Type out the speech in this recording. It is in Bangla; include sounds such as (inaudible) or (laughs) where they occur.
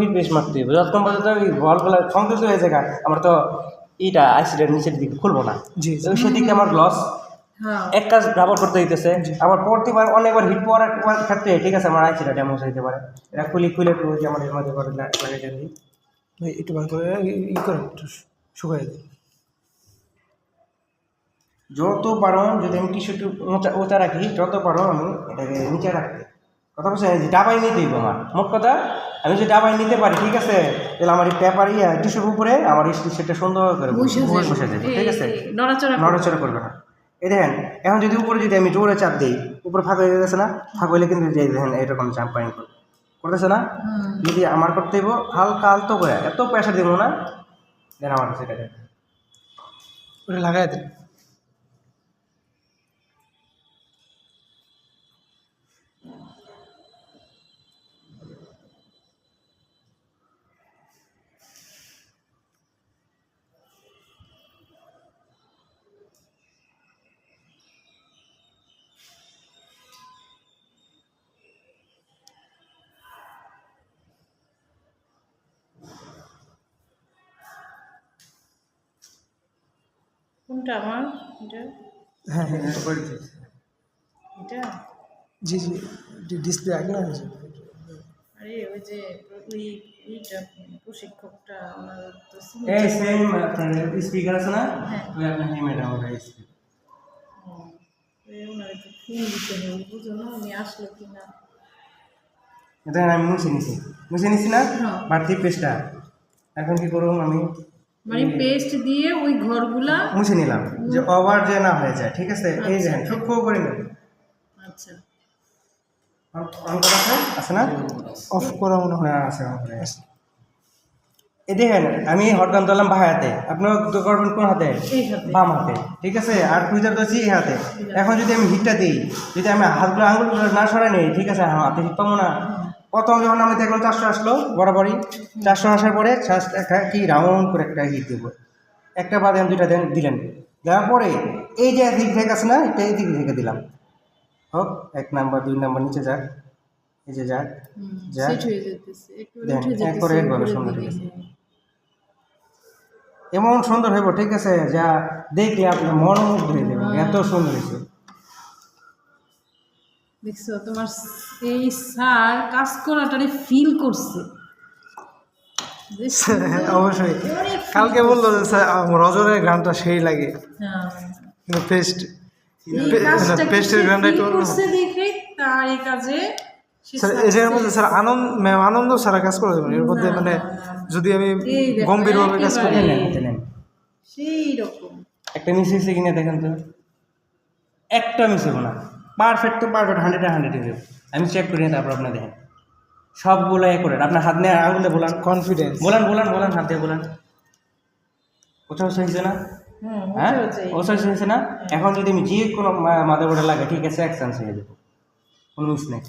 ফিট পেস্ট মারতে হবে। যতক্ষণ পর্যন্ত ওই বলগুলো সংযুক্ত হয়ে যায় আমার তো এইটা আইসিটার নিচের দিকে খুলবো না। জি সেদিকে আমার লস হ্যাঁ। এক কাজ ব্যবহার করতে দিতেছে আবার প্রতিবার অনেকবার হিট পাওয়ার ক্ষেত্রে ঠিক আছে আমার আইসিটা ড্যামেজ হইতে পারে। এটা খুলি খুলে একটু যে আমার এর মধ্যে করে লা- লাগাই দিই ভাই একটু বার করে ই- একটু শুকাই দিন। যত পারো যদি আমি টিস্যু উঁচা উঁচা রাখি যত পারো আমি এটাকে নিচে রাখতে। কথা বলছে যে ডাবাই নিতে হইব আমার। মোট কথা আমি যদি ডাবাই নিতে পারি ঠিক আছে? তাহলে আমার এই পেপার ইয়া টিস্যুর উপরে আমার এই সেটা সুন্দর করে বসে যাবে। বসে যাবে ঠিক আছে? নড়াচড়া করবে। নড়াচড়া করবে না। এই দেখেন এখন যদি উপরে যদি আমি জোরে চাপ দিই উপরে ফাঁকা হয়ে গেছে না ফাঁকা হইলে কিন্তু যে দেখেন এরকম চাপ পাইন করবে। করতেছে না? যদি আমার করতে হইব হালকা আলতো করে এত প্রেশার দিব না। দেন আমার কাছে এটা ওটা লাগাই দেন। কোনটা আমার? এটা? হ্যাঁ হ্যাঁ এটা জি জি ডিসপ্লে আগে না হয়েছে আরে ওই যে ওই এইটা প্রশিক্ষকটা আমার তো এই সেম আপনার স্পিকার আছে না? হ্যাঁ। ওই আপনার হেলমেট আমার স্পিকার ওনার একটু ফোন দিতে হবে বুঝো না উনি আসলো কি না এটা আমি মুছে নিছি। মুছে নিছি না? হ্যাঁ। বাড়তি পেস্টটা এখন কি করব আমি? মানে পেস্ট দিয়ে ওই ঘরগুলা মুছে নিলাম যে ওভার যে না হয়ে যায় ঠিক আছে? এই দেখেন সূক্ষ্ম করে নেব। আচ্ছা। অন করা আছে? আছে না? অফ করা মনে হয়। আছে on আছে। এই দেখেন আমি হটগান দিলাম বা হাতে। আপনার করবেন কোন হাতে? বাম হাতে ঠিক আছে? আর টুইটার দিচ্ছি এই হাতে। এখন যদি আমি হিটটা দিই যদি আমি হাতগুলো আঙুলগুলো না সরাই নেই ঠিক আছে? হাতে হিট পাবো না। প্রথম যখন আমি দেখলাম চারশো আসলো বরাবরই। চারশো আসার পরে একটা কি রাউন্ড করে একটা হিট দেবো। একটা বাদে আমি দুইটা দেন দিলেন। দেওয়ার পরে এই যে দিক থেকে আছে না এটা এই দিক থেকে দিলাম। হোক এক নাম্বার দুই নাম্বার নিচে যাক। এই যে যাক যা। সেট যেতেছে একটু দেন, উঠে যেতেছে একবারে একবারে সুন্দর। হয়ে গেছে। এমন সুন্দর হইব ঠিক আছে? যা দেখলে আপনার মনোমুগ্ধ হয়ে যাবে। এত সুন্দর হয়েছে। দেখছ তোমার এই স্যার কাজ করাটারে ফিল করছে। (laughs) অবশ্যই। কালকে বলল যে স্যার রজনের গানটা সেই লাগে। হ্যাঁ। কিন্তু পেস্ট পেস্টের গানটা একটু করছে দেখে তার এই কাজে স্যার এই মধ্যে স্যার আনন্দ কাজ করে দেবেন এর মধ্যে মানে। যদি আমি গম্ভীরভাবে কাজ করি। সেই রকম। একটা মিস হয়েছে কিনা দেখেন তো। একটা মিস হব না। পারফেক্ট তো পারফেক্ট হান্ড্রেড হান্ড্রেড হয়ে যাবে আমি চেক করি না তারপর আপনার দেখেন। সবগুলো এ করেন আপনার হাত নিয়ে আঙুলে বলান। কনফিডেন্স বলান বলান বলান হাত দিয়ে বলান। কোথাও হয়েছে না? হ্যাঁ? ওসব শুনছে হয়েছে না? এখন যদি আমি যে কোনো মাদে বোর্ডে লাগে ঠিক আছে এক চান্স হয়ে যাবে। কোনো মিস নেই।